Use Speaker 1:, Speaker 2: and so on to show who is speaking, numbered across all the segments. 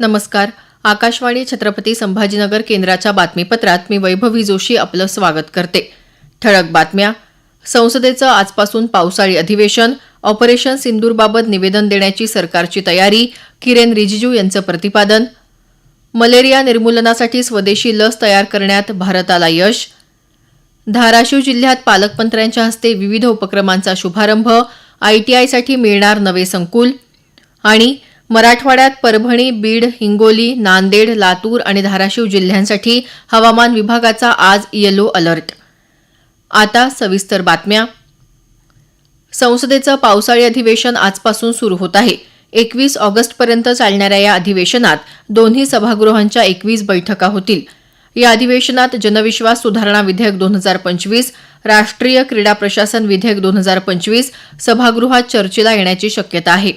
Speaker 1: नमस्कार आकाशवाणी छत्रपती संभाजीनगर केंद्राच्या बातमीपत्रात मी वैभवी जोशी आपलं स्वागत करते ठळक बातम्या संसदेचं आजपासून पावसाळी अधिवेशन ऑपरेशन सिंदूरबाबत निवेदन देण्याची सरकारची तयारी किरेन रिजिजू यांचं प्रतिपादन मलेरिया निर्मूलनासाठी स्वदेशी लस तयार करण्यात भारताला यश धाराशिव जिल्ह्यात पालकमंत्र्यांच्या हस्ते विविध उपक्रमांचा शुभारंभ आयटीआयसाठी मिळणार नवे संकुल आणि मराठवाड्यात परभणी बीड हिंगोली नांदेड लातूर आणि धाराशिव जिल्ह्यांसाठी हवामान विभागाचा आज येलो अलर्ट आता सविस्तर बातम्या संसदेचं पावसाळी अधिवेशन आजपासून सुरू होत आहे एकवीस ऑगस्टपर्यंत चालणाऱ्या या अधिवेशनात दोन्ही सभागृहांच्या एकवीस बैठका होतील या अधिवेशनात जनविश्वास सुधारणा विधेयक दोन हजार पंचवीस राष्ट्रीय क्रीडा प्रशासन विधेयक दोन हजार पंचवीस सभागृहात चर्चेला येण्याची शक्यता आहे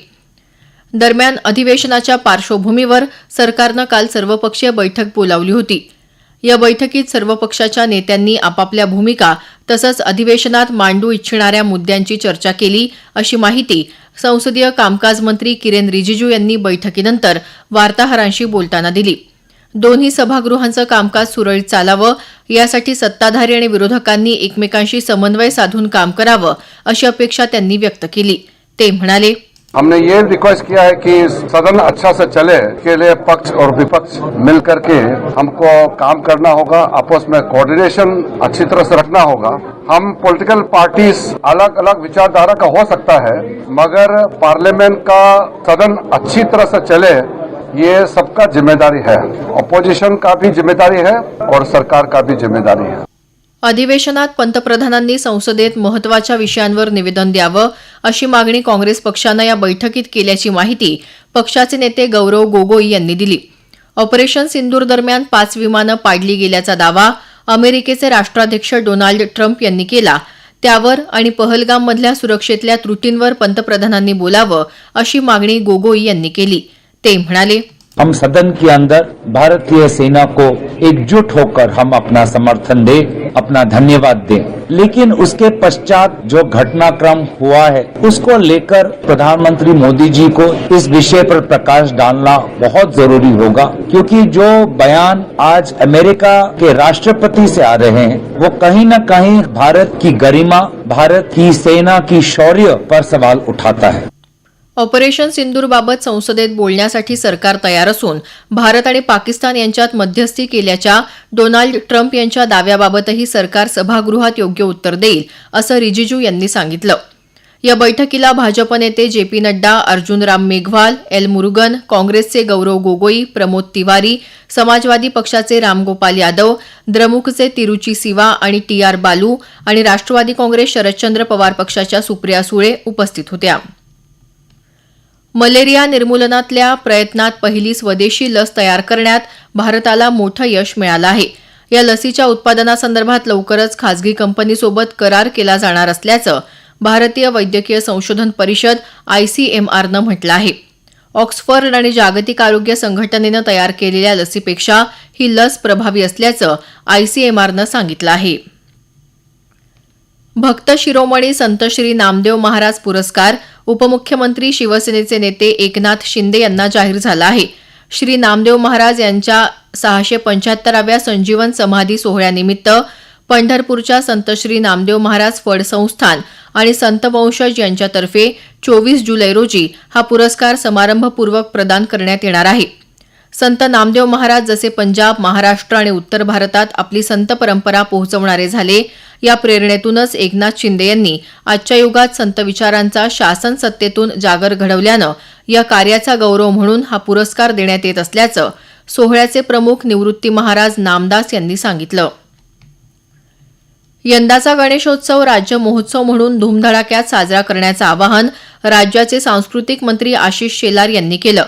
Speaker 1: दरम्यान अधिवेशनाच्या पार्श्वभूमीवर सरकारनं काल सर्वपक्षीय बैठक बोलावली होती या बैठकीत सर्व पक्षाच्या नेत्यांनी आपापल्या भूमिका तसंच अधिवेशनात मांडू इच्छिणाऱ्या मुद्द्यांची चर्चा केली अशी माहिती संसदीय कामकाज मंत्री किरेन रिजिजू यांनी बैठकीनंतर वार्ताहरांशी बोलताना दिली दोन्ही सभागृहांचं कामकाज सुरळीत चालावं यासाठी सत्ताधारी आणि विरोधकांनी एकमेकांशी समन्वय साधून काम करावं अशी अपेक्षा त्यांनी व्यक्त केली ते म्हणाले हमने ये रिक्वेस्ट किया है कि सदन अच्छा से चले के लिए पक्ष और विपक्ष मिल करके हमको काम करना होगा आपस में कोऑर्डिनेशन अच्छी तरह से रखना होगा हम पॉलिटिकल पार्टीज अलग अलग विचारधारा का हो सकता है मगर पार्लियामेंट का सदन अच्छी तरह से चले ये सबका जिम्मेदारी है अपोजिशन का भी जिम्मेदारी है और सरकार का भी जिम्मेदारी है अधिवेशनात पंतप्रधानांनी संसदेत महत्वाच्या विषयांवर निवेदन द्यावं अशी मागणी काँग्रेस पक्षानं या बैठकीत केल्याची माहिती पक्षाचे नेते गौरव गोगोई यांनी दिली ऑपरेशन सिंदूर दरम्यान पाच विमानं पाडली गेल्याचा दावा अमेरिकेचे राष्ट्राध्यक्ष डोनाल्ड ट्रम्प यांनी केला त्यावर आणि पहलगाममधल्या सुरक्षेतल्या त्रुटींवर पंतप्रधानांनी बोलावं अशी मागणी गोगोई यांनी केली ते म्हणाले हम सदन के अंदर भारतीय सेना को एकजुट होकर हम अपना समर्थन दें अपना धन्यवाद दें लेकिन उसके पश्चात जो घटनाक्रम हुआ है उसको लेकर प्रधानमंत्री मोदी जी को इस विषय पर प्रकाश डालना बहुत जरूरी होगा क्योंकि जो बयान आज अमेरिका के राष्ट्रपति से आ रहे हैं वो कहीं न कहीं भारत की गरिमा भारत की सेना की शौर्य पर सवाल उठाता है ऑपरेशन सिंदूरबाबत संसदेत बोलण्यासाठी सरकार तयार असून भारत आणि पाकिस्तान यांच्यात मध्यस्थी केल्याच्या डोनाल्ड ट्रम्प यांच्या दाव्याबाबतही सरकार सभागृहात योग्य उत्तर देईल असं रिजिजू यांनी सांगितलं या बैठकीला भाजप नेते J P Nadda Arjun Ram Meghwal L Murugan काँग्रेसचे गौरव गोगोई प्रमोद तिवारी समाजवादी पक्षाचे रामगोपाल यादव द्रमुकचे तिरुची सिवा आणि टी आर बालू आणि राष्ट्रवादी काँग्रेस शरदचंद्र पवार पक्षाच्या सुप्रिया सुळे उपस्थित होत्या मलेरिया निर्मूलनातल्या प्रयत्नात पहिली स्वदेशी लस तयार करण्यात भारताला मोठं यश मिळालं आहे या लसीच्या उत्पादनासंदर्भात लवकरच खासगी कंपनीसोबत करार केला जाणार असल्याचं भारतीय वैद्यकीय संशोधन परिषद आयसीएमआरनं म्हटलं आहे ऑक्सफर्ड आणि जागतिक आरोग्य संघटनेनं तयार केलेल्या लसीपेक्षा ही लस प्रभावी असल्याचं आयसीएमआरनं सांगितलं आहे भक्त शिरोमणी संत श्री नामदेव महाराज पुरस्कार उपमुख्यमंत्री शिवसेनेचे नेते एकनाथ शिंदे यांना जाहीर झाला आहे श्री नामदेव महाराज यांच्या सहाशे पंच्याहत्तराव्या संजीवन समाधी सोहळ्यानिमित्त पंढरपूरच्या संत श्री नामदेव महाराज फड संस्थान आणि संत वंशज यांच्यातर्फे चोवीस जुलै रोजी हा पुरस्कार समारंभपूर्वक प्रदान करण्यात येणार आहे संत नामदेव महाराज जसे पंजाब महाराष्ट्र आणि उत्तर भारतात आपली संत परंपरा पोहोचवणारे झाले या प्रेरणेतूनच एकनाथ शिंदे यांनी आजच्या युगात संत विचारांचा शासन सत्तेतून जागर घडवल्यानं या कार्याचा गौरव म्हणून हा पुरस्कार देण्यात येत असल्याचं सोहळ्याचे प्रमुख निवृत्ती महाराज नामदास यांनी सांगितलं यंदाचा गणेशोत्सव राज्य महोत्सव म्हणून धूमधडाक्यात साजरा करण्याचं आवाहन राज्याचे सांस्कृतिक मंत्री आशिष शेलार यांनी केलं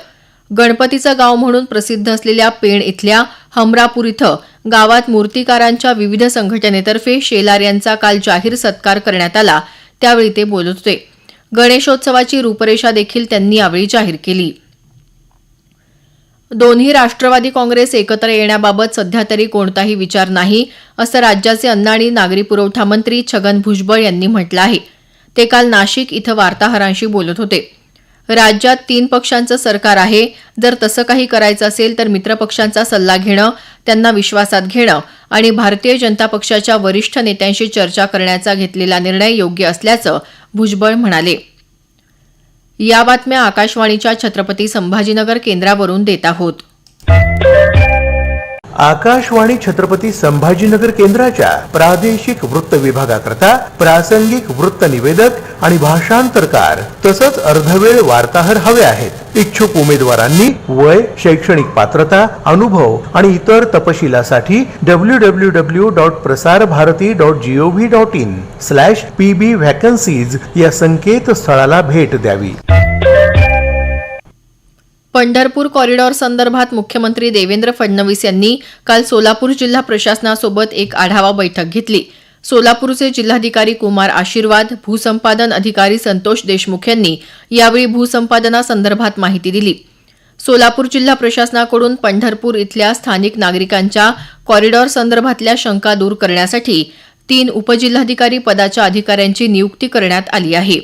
Speaker 1: गणपतीचं गाव म्हणून प्रसिद्ध असलेल्या पेण इथल्या हमरापूर इथं गावात मूर्तीकारांच्या विविध संघटनेतर्फे शेलार यांचा काल जाहीर सत्कार करण्यात आला त्यावेळी ते बोलत होते गणेशोत्सवाची रूपरेषा देखील त्यांनी यावेळी जाहीर केली दोन्ही राष्ट्रवादी काँग्रेस एकत्र येण्याबाबत सध्या तरी कोणताही विचार नाही असं राज्याचे अन्न आणि नागरी पुरवठा मंत्री छगन भुजबळ यांनी म्हटलं आहे ते काल नाशिक इथं वार्ताहरांशी बोलत होते राज्यात तीन पक्षांचं सरकार आहे जर तसं काही करायचं असेल तर मित्रपक्षांचा सल्ला घेणं त्यांना विश्वासात घेणं आणि भारतीय जनता पक्षाच्या वरिष्ठ नेत्यांशी चर्चा करण्याचा घेतलेला निर्णय योग्य असल्याचं भुजबळ म्हणाले या बातम्या आकाशवाणीच्या छत्रपती संभाजीनगर केंद्रावरून देत आहोत आकाशवाणी छत्रपती संभाजीनगर केंद्राच्या प्रादेशिक वृत्त विभागाकरता प्रासंगिक वृत्त निवेदक आणि भाषांतरकार तसंच अर्धवेळ वार्ताहर हवे आहेत इच्छुक उमेदवारांनी वय शैक्षणिक पात्रता अनुभव आणि इतर तपशिलासाठी W W W dot Prasar Bharati dot G O V dot in slash P B vacancies या संकेतस्थळाला भेट द्यावी पंढरपूर कॉरिडॉर संदर्भात मुख्यमंत्री देवेंद्र फडणवीस यांनी काल सोलापूर जिल्हा प्रशासनासोबत एक आढावा बैठक घेतली सोलापूरचे जिल्हाधिकारी कुमार आशीर्वाद भूसंपादन अधिकारी संतोष देशमुख यांनी यावेळी भूसंपादनासंदर्भात माहिती दिली सोलापूर जिल्हा प्रशासनाकडून पंढरपूर इथल्या स्थानिक नागरिकांच्या कॉरिडॉर संदर्भातल्या शंका दूर करण्यासाठी तीन उपजिल्हाधिकारी पदाच्या अधिकाऱ्यांची नियुक्ती करण्यात आली आहे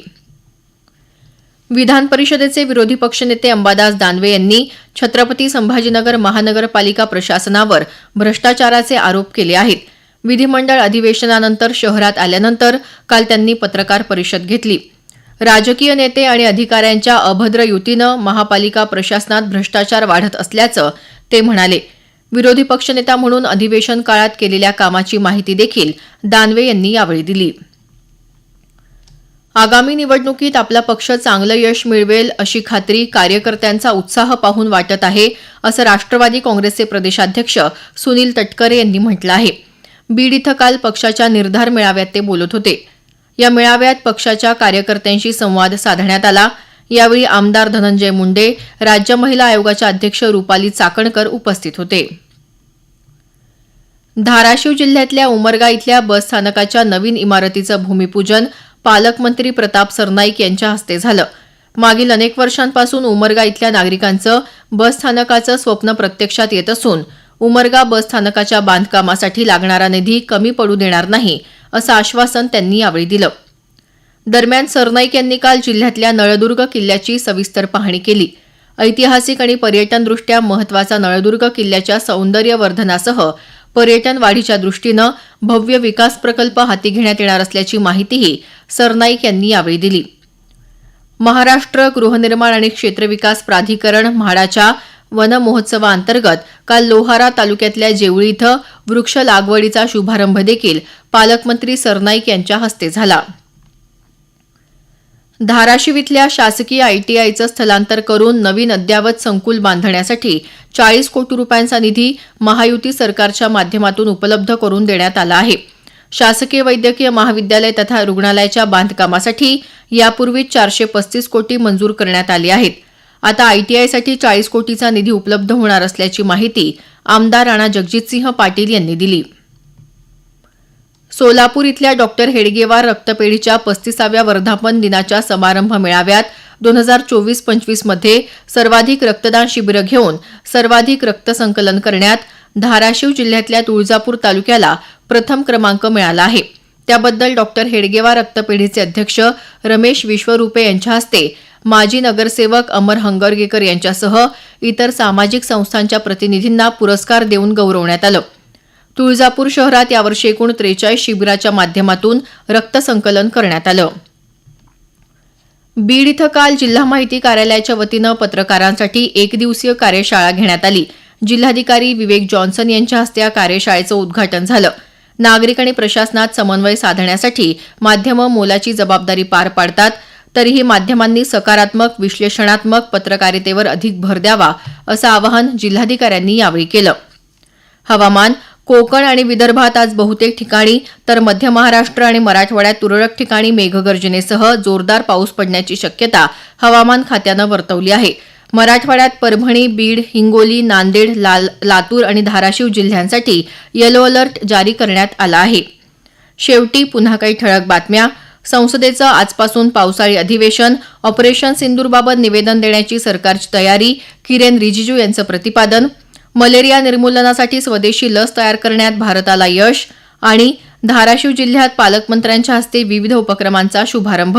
Speaker 1: विधान परिषदेचे विरोधी पक्षनेते अंबादास दानवे यांनी छत्रपती संभाजीनगर महानगरपालिका प्रशासनावर भ्रष्टाचाराचे आरोप केले आहेत विधिमंडळ अधिवेशनानंतर शहरात आल्यानंतर काल त्यांनी पत्रकार परिषद घेतली राजकीय नेते आणि अधिकाऱ्यांच्या अभद्र युतीनं महापालिका प्रशासनात भ्रष्टाचार वाढत असल्याचं ते म्हणाले विरोधी पक्षनेता म्हणून अधिवेशन काळात केलेल्या कामाची माहिती देखील दानवे यांनी यावेळी दिली आगामी निवडणुकीत आपला पक्ष चांगलं यश मिळवेल अशी खात्री कार्यकर्त्यांचा उत्साह पाहून वाटत आहे असं राष्ट्रवादी काँग्रेसचे प्रदेशाध्यक्ष सुनील तटकरे यांनी म्हटलं आहे बीड इथं काल पक्षाच्या निर्धार मेळाव्यात ते बोलत होते या मेळाव्यात पक्षाच्या कार्यकर्त्यांशी संवाद साधण्यात आला यावेळी आमदार धनंजय मुंडे राज्य महिला आयोगाच्या अध्यक्ष रुपाली चाकणकर उपस्थित होते धाराशिव जिल्ह्यातल्या उमरगा इथल्या बस स्थानकाच्या नवीन इमारतीचं भूमिपूजन पालकमंत्री प्रताप सरनाईक यांच्या हस्ते झालं मागील अनेक वर्षांपासून उमरगा इथल्या नागरिकांचं बसस्थानकाचं स्वप्न प्रत्यक्षात येत असून उमरगा बसस्थानकाच्या बांधकामासाठी लागणारा निधी कमी पडू देणार नाही असं आश्वासन त्यांनी यावेळी दिलं दरम्यान सरनाईक यांनी काल जिल्ह्यातल्या नळदुर्ग किल्ल्याची सविस्तर पाहणी केली ऐतिहासिक आणि पर्यटनदृष्ट्या महत्वाचा नळदुर्ग किल्ल्याच्या सौंदर्यवर्धनासह पर्यटन वाढीच्या दृष्टीनं भव्य विकास प्रकल्प हाती घेण्यात येणार असल्याची माहितीही सरनाईक यांनी यावेळी दिली महाराष्ट्र गृहनिर्माण आणि क्षेत्रविकास प्राधिकरण म्हाडाच्या वन महोत्सवाअंतर्गत काल लोहारा तालुक्यातल्या जेवळी इथं वृक्ष लागवडीचा शुभारंभ देखील पालकमंत्री सरनाईक यांच्या हस्ते झाला धाराशिव इथल्या शासकीय आयटीआयचं स्थलांतर करून नवीन अद्ययावत संकुल बांधण्यासाठी चाळीस कोटी रुपयांचा निधी महायुती सरकारच्या माध्यमातून उपलब्ध करून देण्यात आला आहे शासकीय वैद्यकीय महाविद्यालय तथा रुग्णालयाच्या बांधकामासाठी यापूर्वी चारशे पस्तीस कोटी मंजूर करण्यात आली आहेत आता आयटीआयसाठी चाळीस कोटीचा निधी उपलब्ध होणार असल्याची माहिती आमदार राणा जगजितसिंह पाटील यांनी दिली सोलापूर इथल्या डॉक्टर हेडगेवार रक्तपेढीच्या पस्तीसाव्या वर्धापन दिनाच्या समारंभ मेळाव्यात दोन हजार चोवीस पंचवीसमध्ये सर्वाधिक रक्तदान शिबिरं घेऊन सर्वाधिक रक्तसंकलन करण्यात धाराशिव जिल्ह्यातल्या तुळजापूर तालुक्याला प्रथम क्रमांक मिळाला आहे त्याबद्दल डॉक्टर हेडगेवार रक्तपेढीचे अध्यक्ष रमेश विश्वरूपे यांच्या हस्ते माजी नगरसेवक अमर हंगरगेकर यांच्यासह इतर सामाजिक संस्थांच्या प्रतिनिधींना पुरस्कार देऊन गौरवण्यात आलं तुळजापूर शहरात यावर्षी एकूण त्रेचाळीस शिबिराच्या माध्यमातून रक्तसंकलन करण्यात आलं बीड इथं काल जिल्हा माहिती कार्यालयाच्या वतीनं पत्रकारांसाठी एक दिवसीय कार्यशाळा घेण्यात आली जिल्हाधिकारी विवेक जॉन्सन यांच्या हस्ते या कार्यशाळेचं उद्घाटन झालं नागरिक आणि प्रशासनात समन्वय साधण्यासाठी माध्यमं मोलाची जबाबदारी पार पाडतात तरीही माध्यमांनी सकारात्मक विश्लेषणात्मक पत्रकारितेवर अधिक भर द्यावा असं आवाहन जिल्हाधिकाऱ्यांनी यावेळी केलं हवामान कोकण आणि विदर्भात आज बहुतेक ठिकाणी तर मध्य महाराष्ट्र आणि मराठवाड्यात तुरळक ठिकाणी मेघगर्जनेसह जोरदार पाऊस पडण्याची शक्यता हवामान खात्यानं वर्तवली आहे मराठवाड्यात परभणी बीड हिंगोली नांदेड लाल लातूर आणि धाराशिव जिल्ह्यांसाठी येलो अलर्ट जारी करण्यात आला आहे शेवटी पुन्हा काही ठळक बातम्या संसदेचं आजपासून पावसाळी अधिवेशन ऑपरेशन सिंदूरबाबत निवेदन देण्याची सरकारची तयारी किरेन रिजिजू यांचं प्रतिपादन मलेरिया निर्मूलनासाठी स्वदेशी लस तयार करण्यात भारताला यश आणि धाराशिव जिल्ह्यात पालकमंत्र्यांच्या हस्ते विविध उपक्रमांचा शुभारंभ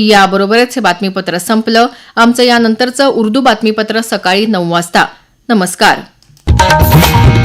Speaker 1: याबरोबरच हे बातमीपत्र संपलं आमचं यानंतरचं उर्दू बातमीपत्र सकाळी नऊ वाजता नमस्कार